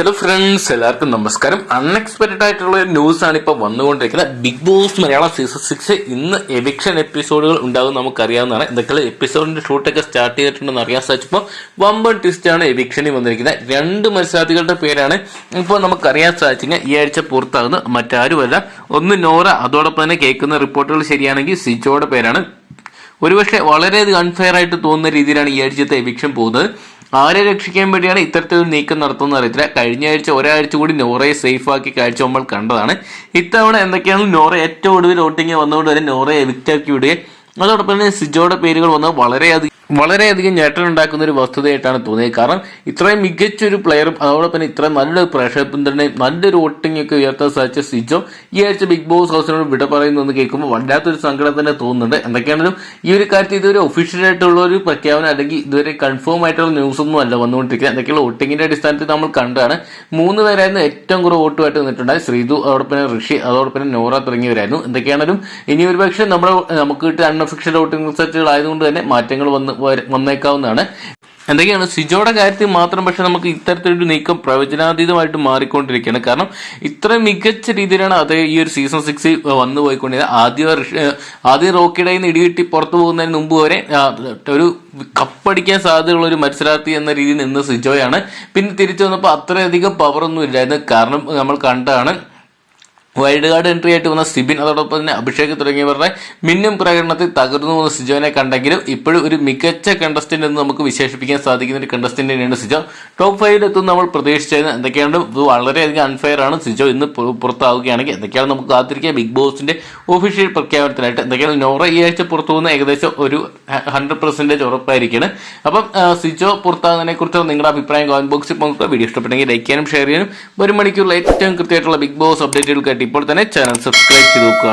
Hello friends എല്ലാവർക്കും നമസ്കാരം. Unexpected ആയിട്ടുള്ള ഒരു ന്യൂസ് ആണ് ഇപ്പോൾ വന്നുകൊണ്ടിരിക്കുന്നത്. Bigg Boss Malayalam season six ഇന്ന് എവിക്ഷൻ എപ്പിസോഡുകൾ ഉണ്ടാകും നമുക്കറിയാവുന്നതാണ്. എന്തൊക്കെയുള്ള എപ്പിസോഡിന്റെ ഷൂട്ടൊക്കെ സ്റ്റാർട്ട് ചെയ്തിട്ടുണ്ടെന്ന് അറിയാൻ സാധിച്ചപ്പോൾ വമ്പൻ ട്വിസ്റ്റ് ആണ് എവിക്ഷനിൽ വന്നിരിക്കുന്നത്. രണ്ട് മത്സരാർത്ഥികളുടെ പേരാണ് ഇപ്പോൾ നമുക്കറിയാൻ സാധിച്ചെങ്കിൽ ഈ ആഴ്ച പുറത്താകുന്ന മറ്റാരുമല്ല. ഒന്ന് നോറ അതോടൊപ്പം തന്നെ കേൾക്കുന്ന റിപ്പോർട്ടുകൾ ശരിയാണെങ്കിൽ സിജോയുടെ പേരാണ്. ഒരുപക്ഷെ വളരെയധികം അൺഫെയർ ആയിട്ട് തോന്നുന്ന രീതിയിലാണ് ഈ ആഴ്ചത്തെ എവിക്ഷൻ പോകുന്നത്. ആരെ രക്ഷിക്കാൻ വേണ്ടിയാണ് ഇത്തരത്തിൽ നീക്കം നടത്തുന്ന അറിയത്തില്ല. കഴിഞ്ഞ ആഴ്ച ഒരാഴ്ച കൂടി നോറയെ സേഫ് ആക്കി കാഴ്ച നമ്മൾ കണ്ടതാണ്. ഇത്തവണ എന്തൊക്കെയാണ് നോറ ഏറ്റവും ഒടുവിൽ വോട്ടിങ് വന്നുകൊണ്ട് തന്നെ നോറയെ എവിക്റ്റ് ആക്കി വിടുകയും അതോടൊപ്പം തന്നെ സിജോയുടെ പേരുകൾ വന്ന് വളരെയധികം വളരെയധികം ഞെട്ടലുണ്ടാക്കുന്ന ഒരു വസ്തുതയായിട്ടാണ് തോന്നിയത്. കാരണം ഇത്രയും മികച്ചൊരു പ്ലെയറും അതോടൊപ്പം ഇത്രയും നല്ലൊരു പ്രേക്ഷക പിന്തുണയും നല്ലൊരു വോട്ടിംഗ് ഒക്കെ ഉയർത്താൻ സാധിച്ച സിജോ ഈ ആഴ്ച ബിഗ് ബോസ് ഹൗസിനോട് വിട പറയുന്നു എന്ന് കേൾക്കുമ്പോൾ വല്ലാത്തൊരു സങ്കടം തന്നെ തോന്നുന്നുണ്ട്. എന്തൊക്കെയാണെങ്കിലും ഈ ഒരു കാര്യത്തിൽ ഇതുവരെ ഒഫീഷ്യൽ ആയിട്ടുള്ള ഒരു പ്രഖ്യാപനം അല്ലെങ്കിൽ ഇതുവരെ കൺഫേം ആയിട്ടുള്ള ന്യൂസ് ഒന്നും അല്ല വന്നുകൊണ്ടിരിക്കുന്നത്. എന്തൊക്കെയുള്ള വോട്ടിങ്ങിന്റെ അടിസ്ഥാനത്തിൽ നമ്മൾ കണ്ടതാണ്. മൂന്ന് പേരായിരുന്നു ഏറ്റവും കുറവ് വോട്ടുമായിട്ട് നിന്നിട്ടുണ്ടായി ശ്രീതു അതോടൊപ്പം ഋഷി അതോടൊപ്പം നോറ തുടങ്ങിയവരായിരുന്നു. എന്തൊക്കെയാണെങ്കിലും ഇനി ഒരു പക്ഷേ നമ്മുടെ നമുക്ക് കിട്ടിയ അൺഒഫീഷ്യൽ വോട്ടിംഗ് റിസൾട്ടുകൾ ആയതുകൊണ്ട് തന്നെ മാറ്റങ്ങൾ വന്ന് വന്നേക്കാവുന്നതാണ്. എന്തൊക്കെയാണ്? സിജോയുടെ കാര്യത്തിൽ മാത്രം പക്ഷെ നമുക്ക് ഇത്തരത്തിലൊരു നീക്കം പ്രവചനാതീതമായിട്ട് മാറിക്കൊണ്ടിരിക്കുകയാണ്. കാരണം ഇത്ര മികച്ച രീതിയിലാണ് അത് ഈ ഒരു സീസൺ സിക്സ് വന്നു പോയിക്കൊണ്ടത് ആദ്യം ആദ്യം റോക്കിയുടെ നിന്ന് ഇടികിട്ടി പുറത്തു പോകുന്നതിന് മുമ്പ് വരെ ഒരു കപ്പടിക്കാൻ സാധ്യതയുള്ള ഒരു മത്സരാർത്ഥി എന്ന രീതിയിൽ നിന്ന് സിജോയാണ്. പിന്നെ തിരിച്ചു വന്നപ്പോൾ അത്രയധികം പവറൊന്നും ഇല്ലായിരുന്നു. കാരണം നമ്മൾ കണ്ടാണ് വൈൽഡ് കാർഡ് എൻട്രി ആയിട്ട് വന്ന സിബിൻ അതോടൊപ്പം തന്നെ അഭിഷേക് തുടങ്ങിയവരുടെ മിന്നും പ്രകടനത്തിൽ തകർന്നു പോകുന്ന സിജോനെ കണ്ടെങ്കിലും ഇപ്പോഴും ഒരു മികച്ച കണ്ടസ്റ്റന്റ് എന്ന് നമുക്ക് വിശേഷിപ്പിക്കാൻ സാധിക്കുന്ന ഒരു കണ്ടസ്റ്റന്റ് തന്നെയാണ് സിജോ. ടോപ്പ് ഫൈവിൽ എത്തും നമ്മൾ പ്രതീക്ഷിച്ചായിരുന്നു എന്തൊക്കെയാണ്? ഇത് വളരെയധികം അൺഫെയർ ആണ്. സിജോ ഇന്ന് പുറത്താവുകയാണെങ്കിൽ എന്തൊക്കെയാണ് നമുക്ക് കാത്തിരിക്കുക ബിഗ് ബോസിന്റെ ഒഫീഷ്യൽ പ്രഖ്യാപനത്തിനായിട്ട് എന്തൊക്കെയാണ്? നോറ ഈ ആഴ്ച പുറത്തു പോകുന്ന ഏകദേശം ഒരു ഹൺഡ്രഡ് പെർസെന്റേജ് ഉറപ്പായിരിക്കുകയാണ് അപ്പം സിജോ പുറത്താകുന്നതിനെ കുറിച്ച് നിങ്ങളുടെ അഭിപ്രായം കമന്റ് ബോക്സിൽ നോക്കുക വീഡിയോ ഇഷ്ടപ്പെട്ടെങ്കിൽ ലൈക്ക് ചെയ്യാനും ഷെയർ ചെയ്യാനും. ഒരു മണിക്കൂറിൽ ഏറ്റവും കൃത്യമായിട്ടുള്ള ബിഗ് ബോസ് അപ്ഡേറ്റുകൾ അപ്ഡേറ്റുകൾക്കായിട്ട് ഇപ്പോൾ തന്നെ ചാനൽ സബ്സ്ക്രൈബ് ചെയ്ത് നോക്കുക.